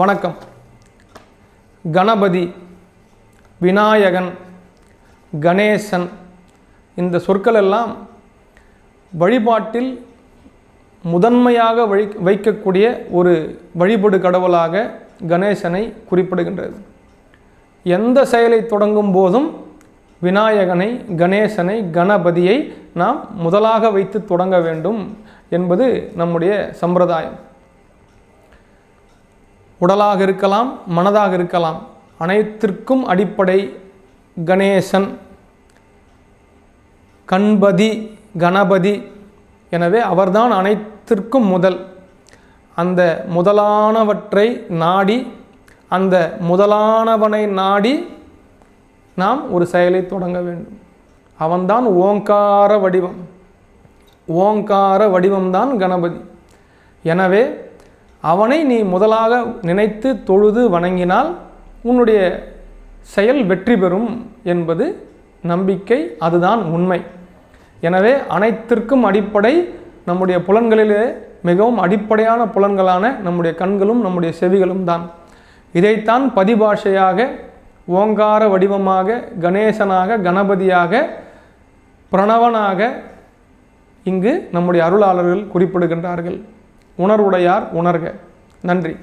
வணக்கம். கணபதி விநாயகன் கணேசன் இந்த சொற்கள் எல்லாம் வழிபாட்டில் முதன்மையாக வழி வைக்கக்கூடிய ஒரு வழிபடு கடவுளாக கணேசனை குறிப்பிடுகின்றது. எந்த செயலை தொடங்கும் போதும் விநாயகனை கணேசனை கணபதியை நாம் முதலாக வைத்து தொடங்க வேண்டும் என்பது நம்முடைய சம்பிரதாயம். உடலாக இருக்கலாம் மனதாக இருக்கலாம். அனைத்திற்கும் அடிப்படை கணேசன் கண்பதி கணபதி. எனவே அவர்தான் அனைத்திற்கும் முதல். அந்த முதலானவற்றை நாடி அந்த முதலானவனை நாடி நாம் ஒரு செயலை தொடங்க வேண்டும். அவன்தான் ஓங்கார வடிவம். ஓங்கார வடிவம்தான் கணபதி. எனவே அவனை நீ முதலாக நினைத்து தொழுது வணங்கினால் உன்னுடைய செயல் வெற்றி பெறும் என்பது நம்பிக்கை அதுதான் உண்மை. எனவே அனைத்திற்கும் அடிப்படை நம்முடைய புலன்களிலே மிகவும் அடிப்படையான புலன்களான நம்முடைய கண்களும் நம்முடைய செவிகளும் தான். இதைத்தான் பதிபாஷையாக ஓங்கார வடிவமாக கணேசனாக கணபதியாக பிரணவனாக இங்கு நம்முடைய அருளாளர்கள் குறிப்பிடுகின்றார்கள். உணர்வுடையார் உணர்க. நன்றி.